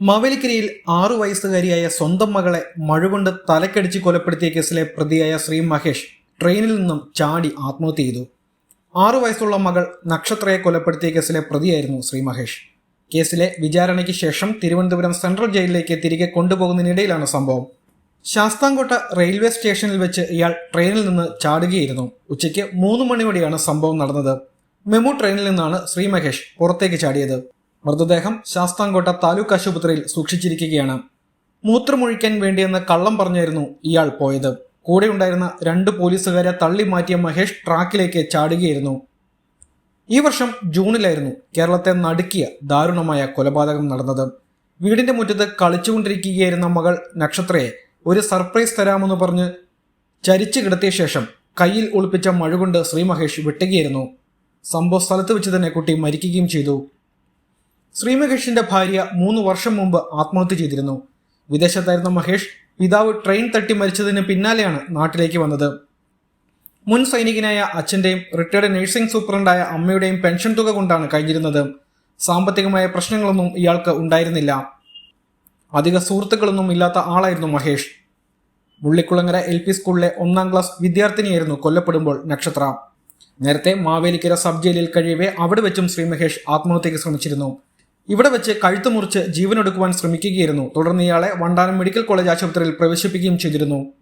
മാവേലിക്കരയിൽ ആറു വയസ്സുകാരിയായ സ്വന്തം മകളെ മഴുകൊണ്ട് തലക്കടിച്ച് കൊലപ്പെടുത്തിയ കേസിലെ പ്രതിയായ ശ്രീ മഹേഷ് ട്രെയിനിൽ നിന്നും ചാടി ആത്മഹത്യ ചെയ്തു. ആറു വയസ്സുള്ള മകൾ നക്ഷത്രയെ കൊലപ്പെടുത്തിയ കേസിലെ പ്രതിയായിരുന്നു ശ്രീ മഹേഷ്. കേസിലെ വിചാരണയ്ക്ക് ശേഷം തിരുവനന്തപുരം സെൻട്രൽ ജയിലിലേക്ക് തിരികെ കൊണ്ടുപോകുന്നതിനിടയിലാണ് സംഭവം. ശാസ്താംകോട്ട റെയിൽവേ സ്റ്റേഷനിൽ വെച്ച് ഇയാൾ ട്രെയിനിൽ നിന്ന് ചാടുകയായിരുന്നു. ഉച്ചയ്ക്ക് മൂന്ന് മണിയോടെയാണ് സംഭവം നടന്നത്. മെമു ട്രെയിനിൽ നിന്നാണ് ശ്രീ മഹേഷ് പുറത്തേക്ക് ചാടിയത്. മൃതദേഹം ശാസ്താംകോട്ട താലൂക്ക് ആശുപത്രിയിൽ സൂക്ഷിച്ചിരിക്കുകയാണ്. മൂത്രമൊഴിക്കാൻ വേണ്ടിയെന്ന് കള്ളം പറഞ്ഞായിരുന്നു ഇയാൾ പോയത്. കൂടെ ഉണ്ടായിരുന്ന രണ്ട് പോലീസുകാരെ തള്ളി മാറ്റിയ മഹേഷ് ട്രാക്കിലേക്ക് ചാടുകയായിരുന്നു. ഈ വർഷം ജൂണിലായിരുന്നു കേരളത്തെ നടുക്കിയ ദാരുണമായ കൊലപാതകം നടന്നത്. വീടിന്റെ മുറ്റത്ത് കളിച്ചുകൊണ്ടിരിക്കുകയായിരുന്ന മകൾ നക്ഷത്രയെ ഒരു സർപ്രൈസ് തരാമെന്ന് പറഞ്ഞ് ചരിച്ചു കിടത്തിയ ശേഷം കയ്യിൽ ഒളിപ്പിച്ച മഴുകൊണ്ട് ശ്രീ മഹേഷ് വെട്ടുകയായിരുന്നു. സംഭവ സ്ഥലത്ത് വെച്ച് തന്നെ കുട്ടി മരിക്കുകയും ചെയ്തു. ശ്രീമഹേഷിന്റെ ഭാര്യ മൂന്ന് വർഷം മുമ്പ് ആത്മഹത്യ ചെയ്തിരുന്നു. വിദേശത്തായിരുന്ന മഹേഷ് പിതാവ് ട്രെയിൻ തട്ടി മരിച്ചതിന് പിന്നാലെയാണ് നാട്ടിലേക്ക് വന്നത്. മുൻ സൈനികനായ അച്ഛന്റെയും റിട്ടയർഡ് നഴ്സിംഗ് സൂപ്രണ്ടായ അമ്മയുടെയും പെൻഷൻ തുക കൊണ്ടാണ് കഴിഞ്ഞിരുന്നത്. സാമ്പത്തികമായ പ്രശ്നങ്ങളൊന്നും ഇയാൾക്ക് ഉണ്ടായിരുന്നില്ല. അധിക സുഹൃത്തുക്കളൊന്നും ഇല്ലാത്ത ആളായിരുന്നു മഹേഷ്. മുള്ളിക്കുളങ്ങര എൽ പി സ്കൂളിലെ ഒന്നാം ക്ലാസ് വിദ്യാർത്ഥിനിയായിരുന്നു കൊല്ലപ്പെടുമ്പോൾ നക്ഷത്ര. നേരത്തെ മാവേലിക്കര സബ് ജയിലിൽ കഴിയവേ അവിടെ വെച്ചും ശ്രീ മഹേഷ് ആത്മഹത്യക്ക് ശ്രമിച്ചിരുന്നു. ഇവിടെ വെച്ച് കഴുത്ത് മുറിച്ച് ജീവനൊടുക്കുവാൻ ശ്രമിക്കുകയായിരുന്നു. തുടർന്ന് ഇയാളെ വണ്ടാനം മെഡിക്കൽ കോളേജ് ആശുപത്രിയിൽ പ്രവേശിപ്പിക്കുകയും ചെയ്തിരുന്നു.